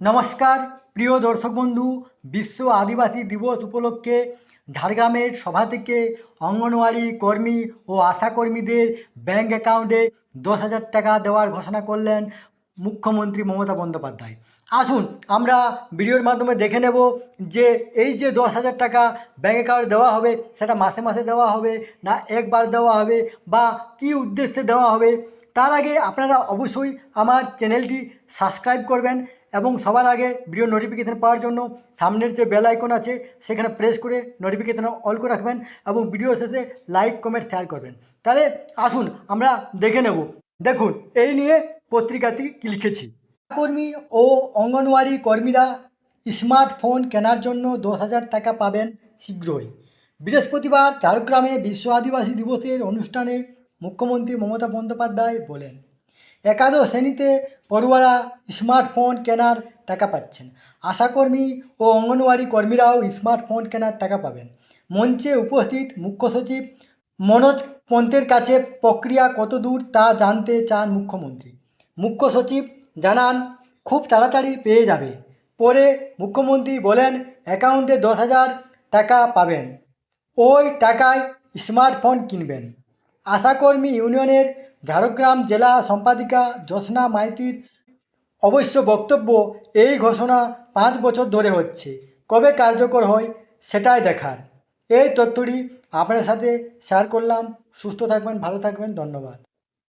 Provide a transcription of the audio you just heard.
নমস্কার, প্রিয় দর্শক বন্ধু, বিশ্ব আদিবাসী দিবস উপলক্ষে ঝাড়গ্রামের সভা থেকে অঙ্গনওয়াড়ি কর্মী ও আশাকর্মীদের ব্যাঙ্ক অ্যাকাউন্টে দশ হাজার টাকা দেওয়ার ঘোষণা করলেন মুখ্যমন্ত্রী মমতা বন্দ্যোপাধ্যায়। আসুন, আমরা ভিডিওর মাধ্যমে দেখে নেব যে এই যে দশ হাজার টাকা ব্যাঙ্ক অ্যাকাউন্টে দেওয়া হবে, সেটা মাসে মাসে দেওয়া হবে না একবার দেওয়া হবে বা কী উদ্দেশ্যে দেওয়া হবে তার আগে আপনারা অবশ্যই আমার চ্যানেলটি সাবস্ক্রাইব করবেন এবং সবার আগে ভিডিও নোটিফিকেশান পাওয়ার জন্য সামনের যে বেল আইকন আছে, সেখানে প্রেস করে নোটিফিকেশান অল করে রাখবেন এবং ভিডিও শেষে লাইক কমেন্ট শেয়ার করবেন। তাহলে আসুন, আমরা দেখে নেব। দেখুন, এই নিয়ে পত্রিকাটি লিখেছি? কর্মী ও অঙ্গনওয়াড়ি কর্মীরা স্মার্টফোন কেনার জন্য দশ হাজার টাকা পাবেন শীঘ্রই। বৃহস্পতিবার ঝাড়গ্রামে বিশ্ব আদিবাসী দিবসের অনুষ্ঠানে মুখ্যমন্ত্রী মমতা বন্দ্যোপাধ্যায় বলেন, একাদশ শ্রেণীতে পড়ুয়ারা স্মার্টফোন কেনার টাকা পাচ্ছেন। আশাকর্মী ও অঙ্গনওয়াড়ি কর্মীরাও স্মার্টফোন কেনার টাকা পাবেন। মঞ্চে উপস্থিত মুখ্য সচিব মনোজ পন্তের কাছে প্রক্রিয়া কত দূর তা জানতে চান মুখ্যমন্ত্রী। মুখ্য সচিব জানান, খুব তাড়াতাড়ি পেয়ে যাবে। পরে মুখ্যমন্ত্রী বলেন, অ্যাকাউন্টে দশ হাজার টাকা পাবেন। ওই টাকায় স্মার্টফোন কিনবেন। আশাকর্মী ইউনিয়নের ঝাড়গ্রাম জেলা সম্পাদিকা জ্যোৎস্না মাইতির অবশ্য বক্তব্য এই ঘোষণা পাঁচ বছর ধরে হচ্ছে। কবে কার্যকর হয় সেটাই দেখার। এই তথ্যটি আপনার সাথে শেয়ার করলাম। সুস্থ থাকবেন, ভালো থাকবেন, ধন্যবাদ।